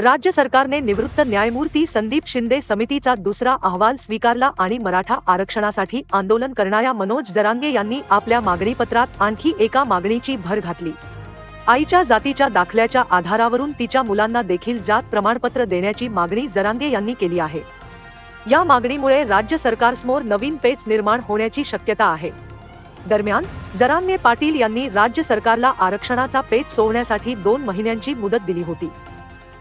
राज्य सरकारने निवृत्त न्यायमूर्ती संदीप शिंदे समितीचा दुसरा अहवाल स्वीकारला आणि मराठा आरक्षणासाठी आंदोलन करणाऱ्या मनोज जरांगे यांनी आपल्या मागणीपत्रात आणखी एका मागणीची भर घातली. आईच्या जातीच्या दाखल्याच्या आधारावरून तिच्या मुलांना देखील जात प्रमाणपत्र देण्याची मागणी जरांगे यांनी केली आहे. या मागणीमुळे राज्य सरकारसमोर नवीन पेच निर्माण होण्याची शक्यता आहे. दरम्यान जरांगे पाटील यांनी राज्य सरकारला आरक्षणाचा पेच सोडण्यासाठी दोन महिन्यांची मुदत दिली होती.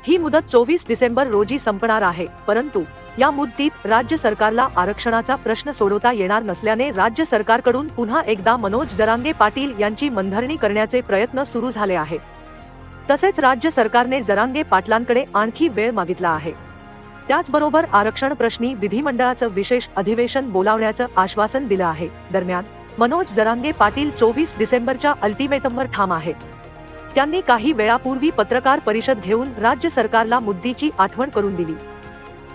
ही मुदत चोवीस डिसेंबर रोजी संपणार आहे. परंतु या मुदतीत राज्य सरकारला आरक्षणाचा प्रश्न सोडवता येणार नसल्याने राज्य सरकारकडून पुन्हा एकदा मनोज जरांगे पाटील यांची मनधरणी करण्याचे प्रयत्न सुरू झाले आहेत तसेच राज्य सरकारने जरांगे पाटलांकडे आणखी वेळ मागितला आहे. त्याचबरोबर आरक्षण प्रश्नी विधिमंडळाचं विशेष अधिवेशन बोलावण्याचं आश्वासन दिलं आहे. दरम्यान मनोज जरांगे पाटील चोवीस डिसेंबरच्या अल्टिमेटमवर ठाम आहेत त्यांनी काही वेळापूर्वी पत्रकार परिषद घेऊन राज्य सरकारला मुद्दीची आठवण करून दिली.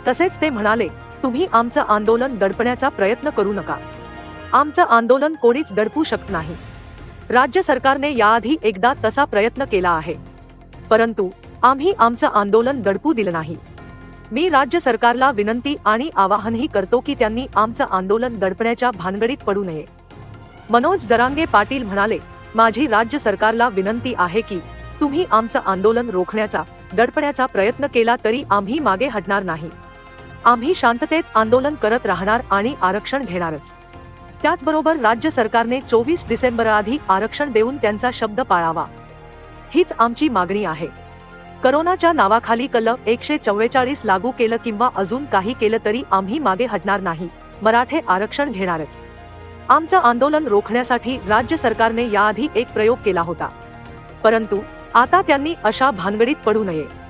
तसेच ते म्हणाले तुम्ही आमचं आंदोलन दडपण्याचा प्रयत्न करू नका. आमचं आंदोलन कोणीच दडपू शकत नाही. राज्य सरकारने याआधी एकदा तसा प्रयत्न केला आहे. परंतु आम्ही आमचं आंदोलन दडपू दिलं नाही. मी राज्य सरकारला विनंती आणि आवाहनही करतो की त्यांनी आमचं आंदोलन दडपण्याच्या भानगडीत पडू नये. मनोज जरांगे पाटील म्हणाले माझी राज्य सरकारला विनंती आहे की तुम्ही आमचं आंदोलन रोखण्याचा दडपण्याचा प्रयत्न केला तरी आम्ही मागे हटणार नाही. आम्ही शांततेत आंदोलन करत राहणार आणि आरक्षण घेणारच. त्याचबरोबर राज्य सरकारने चोवीस डिसेंबर आधी आरक्षण देऊन त्यांचा शब्द पाळावा. हीच आमची मागणी आहे. करोनाच्या नावाखाली कलम एकशे चव्वेचाळीस लागू केलं किंवा अजून काही केलं तरी आम्ही मागे हटणार नाही. मराठे आरक्षण घेणारच. आमचं आंदोलन रोखण्यासाठी राज्य सरकारने याआधी एक प्रयोग केला होता. परंतु आता त्यांनी अशा भानगडीत पडू नये.